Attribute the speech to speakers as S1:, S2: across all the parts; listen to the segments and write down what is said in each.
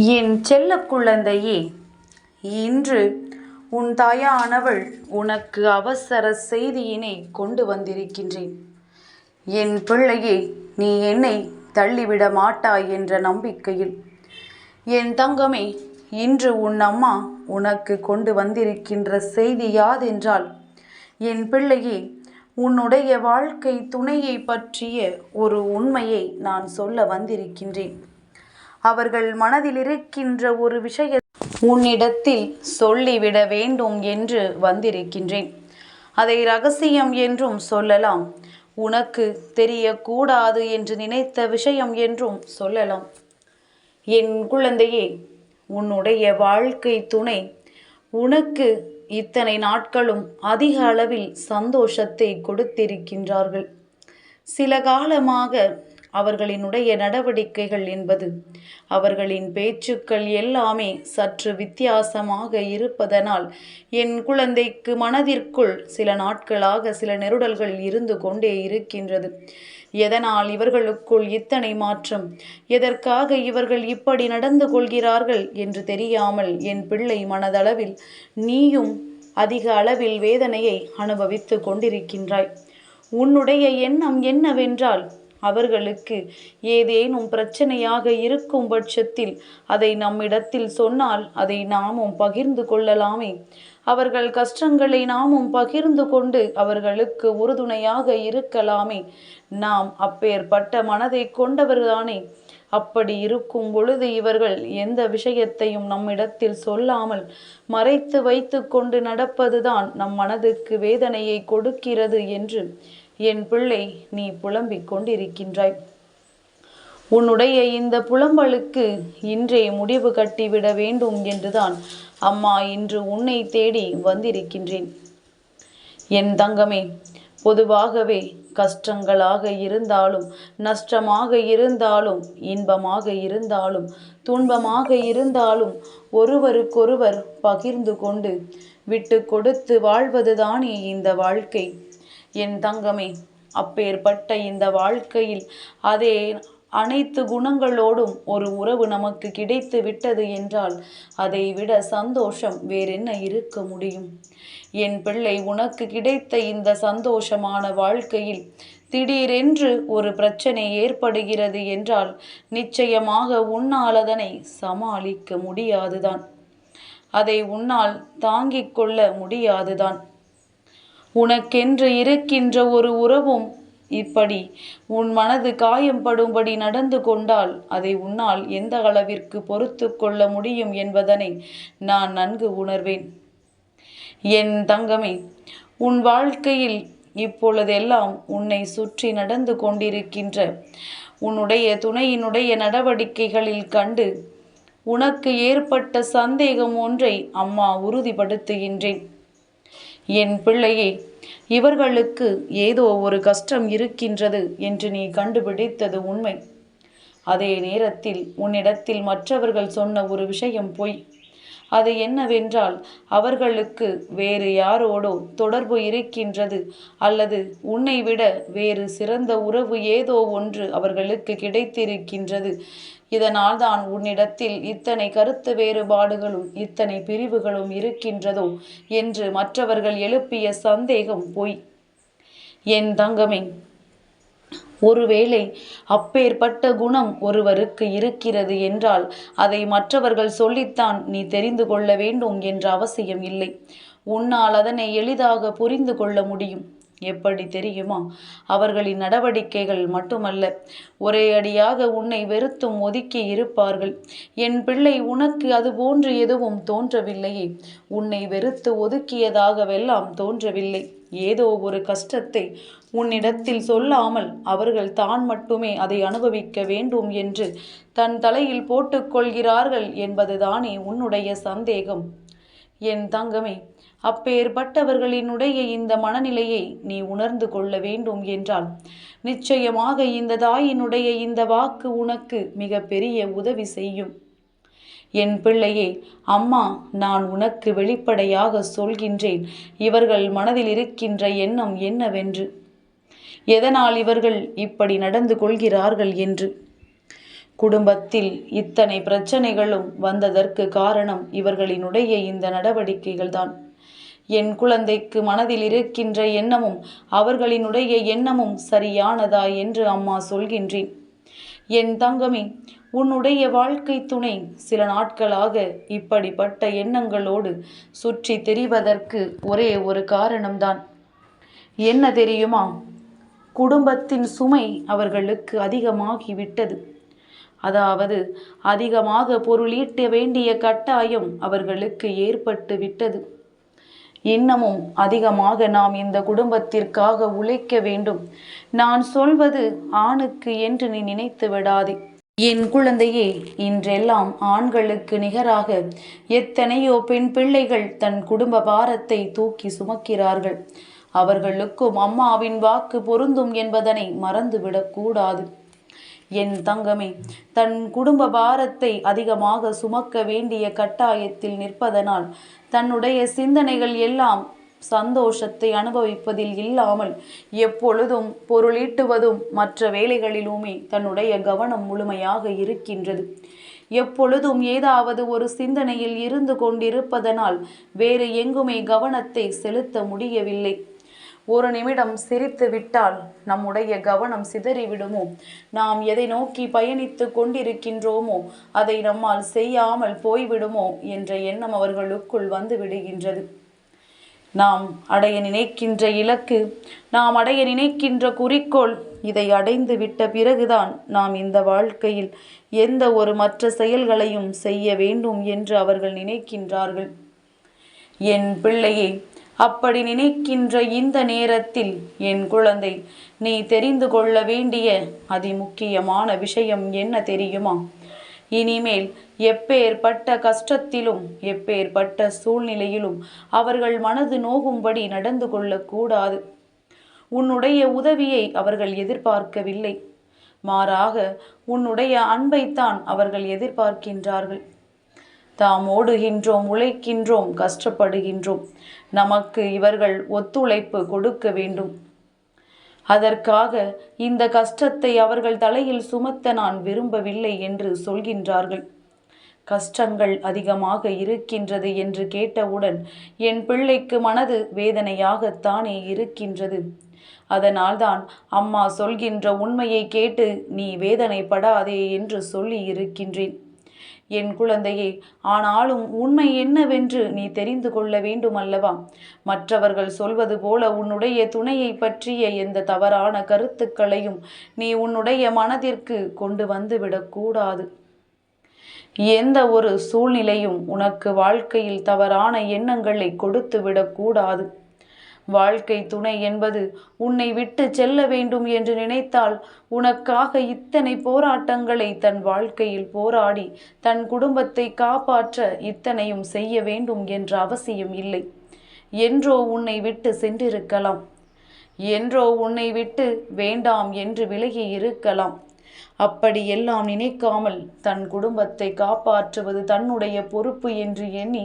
S1: என் செல்ல குழந்தையே இன்று உன் தாயானவள் உனக்கு அவசர செய்தியினை கொண்டு வந்திருக்கின்றேன். என் பிள்ளையே நீ என்னை தள்ளிவிட மாட்டாய் என்ற நம்பிக்கையில் என் தங்கமே இன்று உன் அம்மா உனக்கு கொண்டு வந்திருக்கின்ற செய்தி யாதென்றால் என் பிள்ளையே உன்னுடைய வாழ்க்கை துணையை பற்றிய ஒரு உண்மையை நான் சொல்ல வந்திருக்கின்றேன். அவர்கள் மனதில் இருக்கின்ற ஒரு விஷய உன்னிடத்தில் சொல்லிவிட வேண்டும் என்று வந்திருக்கின்றேன். அதை ரகசியம் என்றும் சொல்லலாம். உனக்கு தெரியக்கூடாது என்று நினைத்த விஷயம் என்றும் சொல்லலாம். என் குழந்தையே உன்னுடைய வாழ்க்கை துணை. உனக்கு இத்தனை நாட்களும் அதிக அளவில் சந்தோஷத்தை கொடுத்திருக்கின்றார்கள். சில காலமாக அவர்களினுடைய நடவடிக்கைகள் என்பது. அவர்களின் பேச்சுக்கள் எல்லாமே சற்று வித்தியாசமாக இருப்பதனால் என் குழந்தைக்கு மனதிற்குள் சில நாட்களாக சில நெருடல்கள் இருந்து கொண்டே இருக்கின்றது. எதனால் இவர்களுக்குள் இத்தனை மாற்றம்? எதற்காக இவர்கள் இப்படி நடந்து கொள்கிறார்கள் என்று தெரியாமல் என் பிள்ளை மனதளவில் நீயும் அதிக அளவில் வேதனையை அனுபவித்து கொண்டிருக்கின்றாய். உன்னுடைய எண்ணம் என்னவென்றால் அவர்களுக்கு ஏதேனும் பிரச்சனையாக இருக்கும் பட்சத்தில் அதை நம்மிடத்தில் சொன்னால் அதை நாமும் பகிர்ந்து கொள்ளலாமே. அவர்கள் கஷ்டங்களை நாமும் பகிர்ந்து கொண்டு அவர்களுக்கு உறுதுணையாக இருக்கலாமே. நாம் அப்பேற்பட்ட மனதை கொண்டவர்தானே. அப்படி இருக்கும் பொழுது இவர்கள் எந்த விஷயத்தையும் நம்மிடத்தில் சொல்லாமல் மறைத்து வைத்து கொண்டு நடப்பதுதான் நம் மனதுக்கு வேதனையை கொடுக்கிறது என்று என் பிள்ளை நீ புலம்பிக் கொண்டிருக்கின்றாய். உன்னுடைய இந்த புலம்பலுக்கு இன்றே முடிவு கட்டிவிட வேண்டும் என்றுதான் அம்மா இன்று உன்னை தேடி வந்திருக்கின்றேன். என் தங்கமே பொதுவாகவே கஷ்டங்களாக இருந்தாலும் நஷ்டமாக இருந்தாலும் இன்பமாக இருந்தாலும் துன்பமாக இருந்தாலும் ஒருவருக்கொருவர் பகிர்ந்து கொண்டு விட்டு கொடுத்து வாழ்வதுதானே இந்த வாழ்க்கை. என் தங்கமே அப்பேற்பட்ட இந்த வாழ்க்கையில் அதே அனைத்து குணங்களோடும் ஒரு உறவு நமக்கு கிடைத்து விட்டது என்றால் அதை விட சந்தோஷம் வேறென்ன இருக்க முடியும்? என் பிள்ளை உனக்கு கிடைத்த இந்த சந்தோஷமான வாழ்க்கையில் திடீரென்று ஒரு பிரச்சனை ஏற்படுகிறது என்றால் நிச்சயமாக உன்னால் அதனை சமாளிக்க முடியாதுதான். அதை உன்னால் தாங்கிக் கொள்ள முடியாதுதான். உனக்கென்று இருக்கின்ற ஒரு உறவும் இப்படி. உன் மனது காயம்படும்படி நடந்து கொண்டால் அதை உன்னால் எந்த அளவிற்கு பொறுத்து கொள்ள முடியும் என்பதனை நான் நன்கு உணர்வேன். என் தங்கமே உன் வாழ்க்கையில் இப்பொழுதெல்லாம் உன்னை சுற்றி நடந்து கொண்டிருக்கின்ற உன்னுடைய துணையினுடைய நடவடிக்கைகளில் கண்டு உனக்கு ஏற்பட்ட சந்தேகம் ஒன்றை அம்மா உறுதிப்படுத்துகின்றேன். என் பிள்ளையே இவர்களுக்கு ஏதோ ஒரு கஷ்டம் இருக்கின்றது என்று நீ கண்டுபிடித்தது உண்மை. அதே நேரத்தில் உன்னிடத்தில் மற்றவர்கள் சொன்ன ஒரு விஷயம் பொய். அது என்னவென்றால் அவர்களுக்கு வேறு யாரோடோ தொடர்பு இருக்கின்றது அல்லது உன்னை விட வேறு சிறந்த உறவு ஏதோ ஒன்று அவர்களுக்கு கிடைத்திருக்கின்றது இதனால் தான் உன்னிடத்தில் இத்தனை கருத்து வேறுபாடுகளும் இத்தனை பிரிவுகளும் இருக்கின்றதோ என்று மற்றவர்கள் எழுப்பிய சந்தேகம் பொய். என் தங்கமே ஒருவேளை அப்பேற்பட்ட குணம் ஒருவருக்கு இருக்கிறது என்றால் அதை மற்றவர்கள் சொல்லித்தான் நீ தெரிந்து கொள்ள வேண்டும் என்ற அவசியம் இல்லை. உன்னால் அதனை எளிதாக புரிந்து கொள்ள முடியும். எப்படி தெரியுமா? அவர்களின் நடவடிக்கைகள் மட்டுமல்ல ஒரே அடியாக உன்னை வெறுத்தும் ஒதுக்கி இருப்பார்கள். என் பிள்ளை உனக்கு அது போன்று எதுவும் தோன்றவில்லையே. உன்னை வெறுத்து ஒதுக்கியதாகவெல்லாம் தோன்றவில்லை. ஏதோ ஒரு கஷ்டத்தை உன்னிடத்தில் சொல்லாமல் அவர்கள் தான் மட்டுமே அதை அனுபவிக்க வேண்டும் என்று தன் தலையில் போட்டுக்கொள்கிறார்கள் என்பதுதானே உன்னுடைய சந்தேகம். என் தங்கமே அப்பேற்பட்டவர்களினுடைய இந்த மனநிலையை நீ உணர்ந்து கொள்ள வேண்டும் என்றால் நிச்சயமாக இந்த தாயினுடைய இந்த வாக்கு உனக்கு மிக பெரிய உதவி செய்யும். என் பிள்ளையே அம்மா நான் உனக்கு வெளிப்படையாக சொல்கின்றேன். இவர்கள் மனதில் இருக்கின்ற எண்ணம் என்னவென்று? எதனால் இவர்கள் இப்படி நடந்து கொள்கிறார்கள் என்று? குடும்பத்தில் இத்தனை பிரச்சனைகளும் வந்ததற்கு காரணம் இவர்களினுடைய இந்த நடவடிக்கைகள்தான். என் குழந்தைக்கு மனதில் இருக்கின்ற எண்ணமும் அவர்களினுடைய எண்ணமும் சரியானதா என்று அம்மா சொல்கின்றேன். என் தங்கமே உன்னுடைய வாழ்க்கை துணை சில நாட்களாக இப்படிப்பட்ட எண்ணங்களோடு சுற்றி தெரிவதற்கு ஒரே ஒரு காரணம்தான். என்ன தெரியுமா? குடும்பத்தின் சுமை அவர்களுக்கு அதிகமாகிவிட்டது. அதாவது அதிகமாக பொருளீட்ட வேண்டிய கட்டாயம் அவர்களுக்கு ஏற்பட்டு விட்டது. இன்னமும் அதிகமாக நாம் இந்த குடும்பத்திற்காக உழைக்க வேண்டும். நான் சொல்வது ஆணுக்கு என்று நீ நினைத்து விடாதே. என் குழந்தையே இன்றெல்லாம் ஆண்களுக்கு நிகராக எத்தனையோ பெண் பிள்ளைகள் தன் குடும்ப பாரத்தை தூக்கி சுமக்கிறார்கள். அவர்களுக்கும் அம்மாவின் வாக்கு பொருந்தும் என்பதனை மறந்துவிடக் கூடாது. என் தங்கமே தன் குடும்ப பாரத்தை அதிகமாக சுமக்க வேண்டிய கட்டாயத்தில் நிற்பதனால் தன்னுடைய சிந்தனைகள் எல்லாம் சந்தோஷத்தை அனுபவிப்பதில் இல்லாமல் எப்பொழுதும் பொருளீட்டுவதும் மற்ற வேலைகளிலுமே தன்னுடைய கவனம் முழுமையாக இருக்கின்றது. எப்பொழுதும் ஏதாவது ஒரு சிந்தனையில் இருந்து கொண்டிருப்பதனால் வேறு எங்குமே கவனத்தை செலுத்த முடியவில்லை. ஒரு நிமிடம் சிரித்து விட்டால் நம்முடைய கவனம் சிதறிவிடுமோ? நாம் எதை நோக்கி பயணித்து கொண்டிருக்கின்றோமோ? அதை நம்மால் செய்யாமல் போய்விடுமோ? என்ற எண்ணம் அவர்களுக்குள் வந்து விடுகின்றது. நாம் அடைய நினைக்கின்ற இலக்கு நாம் அடைய நினைக்கின்ற குறிக்கோள் இதை அடைந்து விட்ட பிறகுதான் நாம் இந்த வாழ்க்கையில் எந்த ஒரு மற்ற செயல்களையும் செய்ய வேண்டும் என்று அவர்கள் நினைக்கின்றார்கள். என் பிள்ளையே அப்படி நினைக்கின்ற இந்த நேரத்தில் என் குழந்தை நீ தெரிந்து கொள்ள வேண்டிய அதிமுக்கியமான விஷயம் என்ன தெரியுமா? இனிமேல் எப்பேற்பட்ட கஷ்டத்திலும் எப்பேற்பட்ட சூழ்நிலையிலும் அவர்கள் மனது நோகும்படி நடந்து கொள்ளக்கூடாது. உன்னுடைய உதவியை அவர்கள் எதிர்பார்க்கவில்லை. மாறாக உன்னுடைய அன்பைத்தான் அவர்கள் எதிர்பார்க்கின்றார்கள். தாம் ஓடுகின்றோம் உழைக்கின்றோம் கஷ்டப்படுகின்றோம். நமக்கு இவர்கள் ஒத்துழைப்பு கொடுக்க வேண்டும். அதற்காக இந்த கஷ்டத்தை அவர்கள் தலையில் சுமத்த நான் விரும்பவில்லை என்று சொல்கின்றார்கள். கஷ்டங்கள் அதிகமாக இருக்கின்றது என்று கேட்டவுடன் என் பிள்ளைக்கு மனது வேதனையாகத்தானே இருக்கின்றது. அதனால்தான் அம்மா சொல்கின்ற உண்மையை கேட்டு நீ வேதனைப்படாதே என்று சொல்லி இருக்கின்றேன். என் குழந்தையே ஆனாலும் உண்மை என்னவென்று நீ தெரிந்து கொள்ள வேண்டும் அல்லவா மற்றவர்கள் சொல்வது போல உன்னுடைய துணையை பற்றிய எந்த தவறான கருத்துக்களையும் நீ உன்னுடைய மனதிற்கு கொண்டு வந்துவிடக்கூடாது எந்த ஒரு சூழ்நிலையும் உனக்கு வாழ்க்கையில் தவறான எண்ணங்களை கொடுத்து விடக்கூடாது வாழ்க்கை துணை என்பது உன்னை விட்டு செல்ல வேண்டும் என்று நினைத்தால் உனக்காக இத்தனை போராட்டங்களை தன் வாழ்க்கையில் போராடி தன் குடும்பத்தை காப்பாற்ற இத்தனையும் செய்ய வேண்டும் என்ற அவசியம் இல்லை. என்றோ உன்னை விட்டு சென்றிருக்கலாம். என்றோ உன்னை விட்டு வேண்டாம் என்று விலகி இருக்கலாம். அப்படியெல்லாம் நினைக்காமல் தன் குடும்பத்தை காப்பாற்றுவது தன்னுடைய பொறுப்பு என்று எண்ணி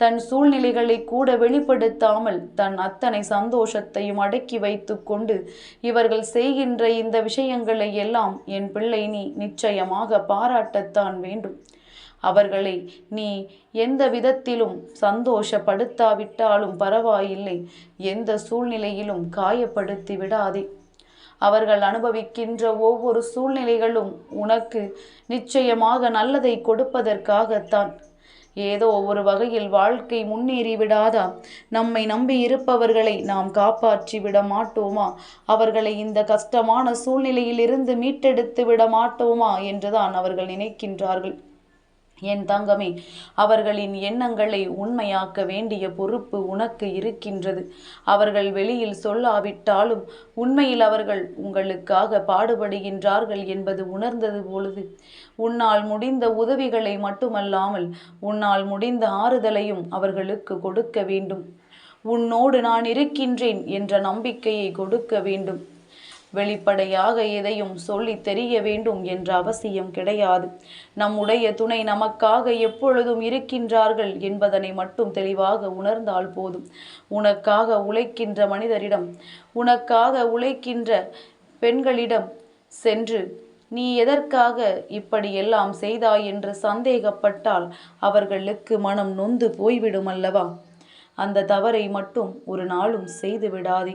S1: தன் சூழ்நிலைகளை கூட வெளிப்படுத்தாமல் தன் அத்தனை சந்தோஷத்தையும் அடக்கி வைத்து கொண்டு இவர்கள் செய்கின்ற இந்த விஷயங்களை எல்லாம் என் பிள்ளை நீ நிச்சயமாக பாராட்டத்தான் வேண்டும். அவர்களை நீ எந்த விதத்திலும் சந்தோஷப்படுத்தாவிட்டாலும் பரவாயில்லை. எந்த சூழ்நிலையிலும் காயப்படுத்தி விடாதே. அவர்கள் அனுபவிக்கின்ற ஒவ்வொரு சூழ்நிலைகளும் உனக்கு நிச்சயமாக நல்லதை கொடுப்பதற்காகத்தான். ஏதோ ஒரு வகையில் வாழ்க்கை முன்னேறி விடாதா? நம்மை நம்பி இருப்பவர்களை நாம் காப்பாற்றி விட மாட்டோமா? அவர்களை இந்த கஷ்டமான சூழ்நிலையிலிருந்து மீட்டெடுத்து விட மாட்டோமா? என்றுதான் அவர்கள் நினைக்கின்றார்கள். என் தங்கமே அவர்களின் எண்ணங்களை உண்மையாக்க வேண்டிய பொறுப்பு உனக்கு இருக்கின்றது. அவர்கள் வெளியில் சொல்லாவிட்டாலும் உண்மையில் அவர்கள் உங்களுக்காக பாடுபடுகின்றார்கள் என்பது உணர்ந்தது பொழுது உன்னால் முடிந்த உதவிகளை மட்டுமல்லாமல் உன்னால் முடிந்த ஆறுதலையும் அவர்களுக்கு கொடுக்க வேண்டும். உன்னோடு நான் இருக்கின்றேன் என்ற நம்பிக்கையை கொடுக்க வேண்டும். வெளிப்படையாக எதையும் சொல்லி தெரிய வேண்டும் என்ற அவசியம் கிடையாது. நம்முடைய துணை நமக்காக எப்பொழுதும் இருக்கின்றார்கள் என்பதனை மட்டும் தெளிவாக உணர்ந்தால் போதும். உனக்காக உழைக்கின்ற மனிதரிடம் உனக்காக உழைக்கின்ற பெண்களிடம் சென்று நீ எதற்காக இப்படியெல்லாம் செய்தாய் என்று சந்தேகப்பட்டால் அவர்களுக்கு மனம் நொந்து போய்விடும் அல்லவா? அந்த தவறை மட்டும் ஒரு நாளும் செய்து விடாதே.